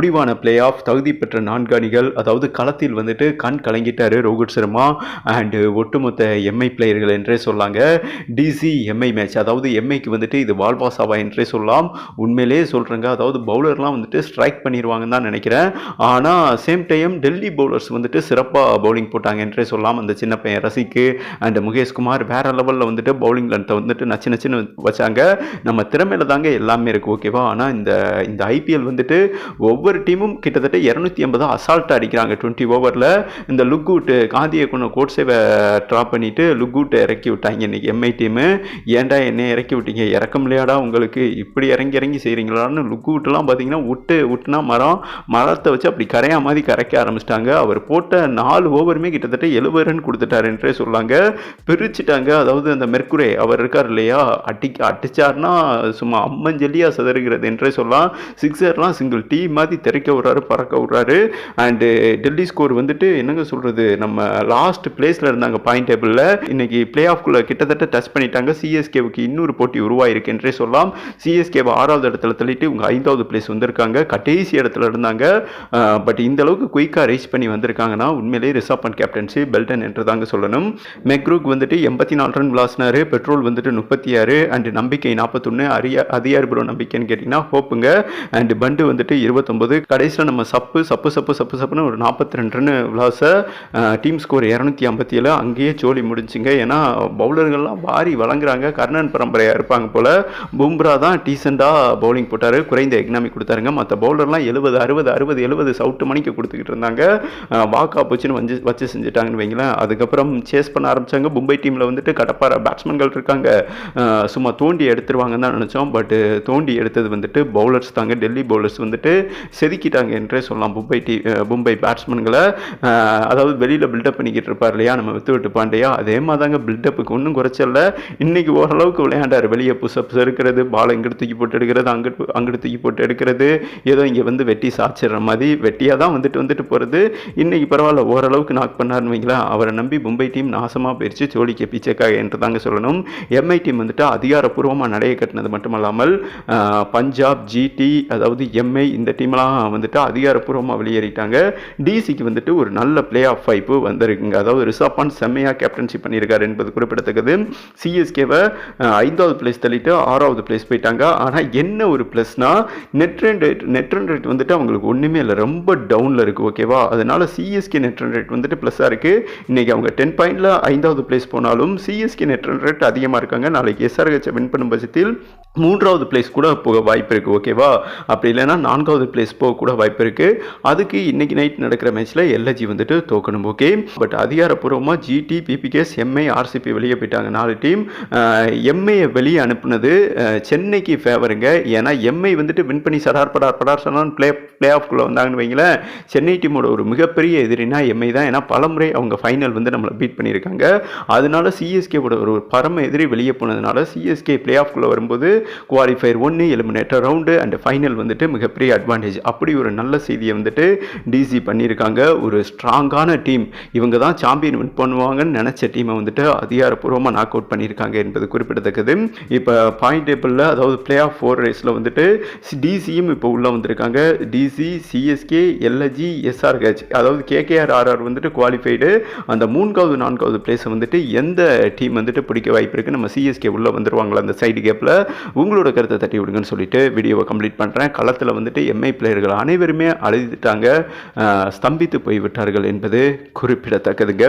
முடிவான play off தகுதி பெற்ற நான்கு அணிகள் அதாவது களத்தில் வந்துட்டு கண் கலங்கிட்டாரு ரோஹித் சர்மா அண்டு ஒட்டுமொத்த எம்ஐ பிளேயர்கள் என்றே சொல்லாங்க. டிசி எம்ஐ மேட்ச் அதாவது எம்ஐக்கு வந்துட்டு இது வால்பாசாவா என்றே சொல்லலாம். உண்மையிலேயே சொல்கிறேங்க அதாவது பவுலர்லாம் வந்துட்டு ஸ்ட்ரைக் பண்ணிடுவாங்கன்னு தான் நினைக்கிறேன். ஆனால் சேம் டைம் டெல்லி பவுலர்ஸ் வந்துட்டு சிறப்பாக பவுலிங் போட்டாங்க என்றே சொல்லலாம். அந்த சின்ன பையன் ரசிக்கு அண்ட் முகேஷ்குமார் வேற லெவலில் வந்துட்டு பவுலிங் லென்த்தை வந்துட்டு நச்சு நச்சுன்னு வச்சாங்க. நம்ம திறமையில தாங்க எல்லாமே இருக்குது ஓகேவா ஆனால் இந்த இந்த ஐபிஎல் வந்துட்டு ஒவ்வொரு டீமும் கிட்டத்தட்ட இரநூத்தி ஐம்பது அசால்ட்டாக அடிக்கிறாங்க. டுவெண்ட்டி ஓவரில் இந்த லுக்கூட்டு காந்தியை கொண்டு கோட்ஸேவை ட்ராப் பண்ணிவிட்டு லுக்கூட்டை இறக்கி விட்டாங்க இன்றைக்கி எம்ஐ டீமு ஏன்டா என்னை இறக்கி விட்டீங்க? இறக்கம் இல்லையாடா உங்களுக்கு? இப்படி இறங்கி இறங்கி செய்கிறீங்களான்னு லுக்கூட்டெலாம் பார்த்தீங்கன்னா விட்டு விட்டுனா மரம் மரத்தை வச்சு அப்படி கரையா மாதிரி கரைக்க ஆரம்பிச்சிட்டாங்க. அவர் போட்ட நாலு ஓவருமே கிட்டத்தட்ட எழுபது ரன் கொடுத்துட்டாரு என்றே சொல்லாங்க. பிரிச்சுட்டாங்க. அதாவது அந்த மெர்குரே அவர் இருக்கார் இல்லையா? அடி அடிச்சார்னா சும்மா அம்மஞ்சலியாக சதறுகிறது என்றே சொல்லலாம். சிக்ஸர்லாம் சிங்கிள் டீ மாதிரி தெறிக்க விட்றாரு பறக்க விட்றாரு. அண்டு டெல்லி ஸ்கோர் வந்துட்டு என்னங்க சொல்கிறது நம்ம லாஸ்ட் பிளேஸில் இருந்தாங்க பாயிண்ட் டேபிளில் இன்னைக்கு பிளே ஆஃப்குள்ளே கிட்டத்தட்ட டச் பண்ணிட்டாங்க. சிஎஸ்கேவுக்கு இன்னொரு போட்டி உருவாயிருக்கு என்றே சொல்லலாம். சிஎஸ்கேவை ஆறாவது இடத்துல தள்ளிட்டு இவங்க ஐந்தாவது பிளேஸ் வந்திருக்காங்க. கடைசி இடத்துல இருந்தாங்க. பட் இந்த அளவுக்கு குயிக்காக ரீச் பண்ணி வந்திருக்காங்கன்னா உண்மையிலேயே ரிசர்வ் அண்ட் கேப்டன்சி பெல்டன் என்று தாங்க சொல்லணும். மெக்ரூக் வந்துட்டு எண்பத்தி நாலு ரன் விளாசினார். பெட்ரோல் வந்துட்டு முப்பத்தி ஆறு. அண்ட் நம்பிக்கை நாற்பத்தொன்று அரிய அதிகாரிபுரம் நம்பிக்கைன்னு கேட்டிங்கன்னா ஹோப்புங்க அண்ட் பண்டு வந்துட்டு இருபத்தொம்பது கடைசியில் நம்ம சப்பு சப்பு சப்பு சப்பு சப்புன்னு ஒரு நாற்பத்தி ரெண்டு ரன் விளாச டீம் ஸ்கோர் இரநூத்தி ஐம்பத்தி ஏழு அங்கேயே ஜோலி முடிஞ்சுங்க. ஏன்னா பவுலர்கள்லாம் வாரி வழங்குறாங்க. கர்ணன் பரம்பரையாக இருப்பாங்க போல். பும்ரா தான் டீசெண்டாக பவுலிங் போட்டார். குறைந்த எக்னாமி கொடுத்தாருங்க. மற்ற பவுலர்லாம் எழுபது அறுபது அறுபது எழுபது சவுட்டு மணிக்கு கொடுத்துக்கிட்டு இருந்தாங்க. வாக்கா போச்சுன்னு வந்து வச்சு செஞ்சுட்டாங்கன்னு வைங்களேன். அதுக்கப்புறம் சேஸ் பண்ண ஆரம்பித்தாங்க மும்பை டீமில் வந்துட்டு கடப்பார பேட்ஸ்மேன்கள் இருக்காங்க. சும்மா தோண்டி எடுத்துருவாங்கன்னு தான் நினச்சோம். பட் தோண்டி எடுத்தது வந்துட்டு பவுலர்ஸ் தாங்க. டெல்லி பவுலர்ஸ் வந்துட்டு செதுக்கிட்டாங்க என்றே சொல்லலாம். மும்பை டீ மும்பை பேட்ஸ்மேன்களை அதாவது வெளியில் பில்டப் பண்ணிக்கிட்டு இருப்பார் இல்லையா நம்ம வித்து விட்டு பாண்டியா? அதே மாதிரி தாங்க பில்டப்புக்கு ஒன்றும் குறைச்சல இன்றைக்கி ஓரளவுக்கு விளையாண்டார். வெளியே புஷ்அப்ஸ் இருக்கிறது பால் இங்கிட்டு தூக்கி போட்டு எடுக்கிறது அங்கிட்டு அங்கிட்டு தூக்கி போட்டு எடுக்கிறது ஏதோ இங்கே வந்து வெட்டி சாச்சிடுற மாதிரி வெட்டியாக தான் வந்துட்டு வந்துட்டு போகிறது இன்றைக்கி பரவாயில்ல ஓரளவுக்கு நாக் பண்ணாருன்னு வைங்களேன் அவரை நம்பி மும்பை டீம் நாசமாக போயிடுச்சு ஜோலிக்கு பிச்சைக்காக என்று தாங்க சொல்லணும். எம்ஐ டீம் வந்துட்டு அதிகாரப்பூர்வமாக நடைய கட்டினது மட்டுமல்லாமல் இல்லாமல் பஞ்சாப் ஜிடி அதாவது எம்ஐ இந்த டீம்லாம் வந்துட்டு அதிகாரப்பூர்வமாக வெளியேறிட்டாங்க. டிசிக்கு வந்துட்டு ஒரு நல்ல பிளே ஆஃப் வாய்ப்பு வந்திருக்குங்க. அதாவது ரிஷப் பாண்ட் செம்மையாக கேப்டன்ஷிப் பண்ணியிருக்காரு என்பது குறிப்பிடத்தக்கது. சிஎஸ்கேவை ஐந்தாவது பிளேஸ் தள்ளிட்டு ஆறாவது பிளேஸ் போயிட்டாங்க. ஆனால் என்ன ஒரு ப்ளஸ்னால் net run rate net run rate வந்துட்டு அவங்களுக்கு ஒன்றுமே இல்லை. ரொம்ப டவுனில் இருக்குது ஓகேவா அதனால் சிஎஸ்கே நெட் ரன் ரேட் வந்துட்டு ப்ளஸ்ஸாக இருக்குது இன்றைக்கி அவங்க டென் பாயிண்டில் ஐந்தாவது பிளேஸ் போனாலும் சிஎஸ்கே நெட் ரன் ரேட் அதிகமாக இருக்காங்க. நாளைக்கு எஸ்ஆர்ஹெச்சை வின் பண்ணும் பட்சத்தில் மூன்றாவது பிளேஸ் கூட போக வாய்ப்பு இருக்குது ஓகேவா அப்படி இல்லைன்னா நான்காவது பிளேஸ் போக கூட வாய்ப்பு இருக்குது அதுக்கு இன்னைக்கு நைட் நடக்கிற மேட்ச்சில் எல்ஜி வந்துட்டு தோக்கணும் ஓகே பட் அதிகாரப்பூர்வமாக ஜிடி பிபிகேஸ் எம்ஐ ஆர்சிபி வெளியே போயிட்டாங்க நாலு டீம் எம்ஐயை வெளியே அனுப்புனது சென்னைக்கு ஃபேவருங்க ஏன்னா எம்ஐ வந்துட்டு வின் பண்ணி சடார் படார் படார் சடான் பிளே பிளே ஆஃப்குள்ளே வந்தாங்கன்னு வைங்களேன். சென்னை டீமோட ஒரு மிகப்பெரிய எதிரினா எம்ஐ தான். ஏன்னா பலமுறை அவங்க ஃபைனல் வந்து நம்மளை பீட் பண்ணியிருக்காங்க. அதனால சிஎஸ்கேவோட ஒரு பரம எதிரி வெளியே போனதுனால சிஎஸ்கே பிளே ஆஃப்குள்ளே வரும்போது குவாலிஃபயர் ஒன்று எலிமினேட்டர் ரவுண்டு அண்ட் ஃபைனல் வந்துட்டு மிகப்பெரிய அட்வான்டேஜ் அப்படி ஒரு நல்ல செய்தியை வந்துட்டு டிசி பண்ணியிருக்காங்க. ஒரு ஸ்ட்ராங்கான டீம் இவங்க தான் சாம்பியன் வின் பண்ணுவாங்கன்னு நினச்ச டீமை வந்துட்டு அதிகாரப்பூர்வமாக நாக் அவுட் பண்ணியிருக்காங்க என்பது குறிப்பிடத்தக்கது. இப்போ பாயிண்ட் டேபிளில் அதாவது பிளே ஆஃப் ஃபோர் ரேஸில் வந்துட்டு டிசியும் இப்போ உள்ளே வந்திருக்காங்க. டிசி சிஎஸ்கே எல்ஐஜி எஸ்ஆர்ஹெச் அதாவது கேகேஆர் ஆர்ஆர் வந்துட்டு குவாலிஃபைடு அந்த மூன்றாவது நான்காவது பிளேஸை வந்துட்டு எந்த டீம் வந்துட்டு பிடிக்க வாய்ப்பு இருக்குது நம்ம சிஎஸ்கே உள்ளே வந்துருவாங்களா அந்த சைடு கேப்பில் உங்களோட கருத்தை தட்டி விடுங்கன்னு சொல்லிட்டு வீடியோவை கம்ப்ளீட் பண்ணுறேன் களத்தில் வந்துட்டு எம்ஐ ஊழியர்கள் அனைவருமே அழுதிட்டாங்க. ஸ்தம்பித்து போய்விட்டார்கள் என்பது குறிப்பிடத்தக்கதுங்க.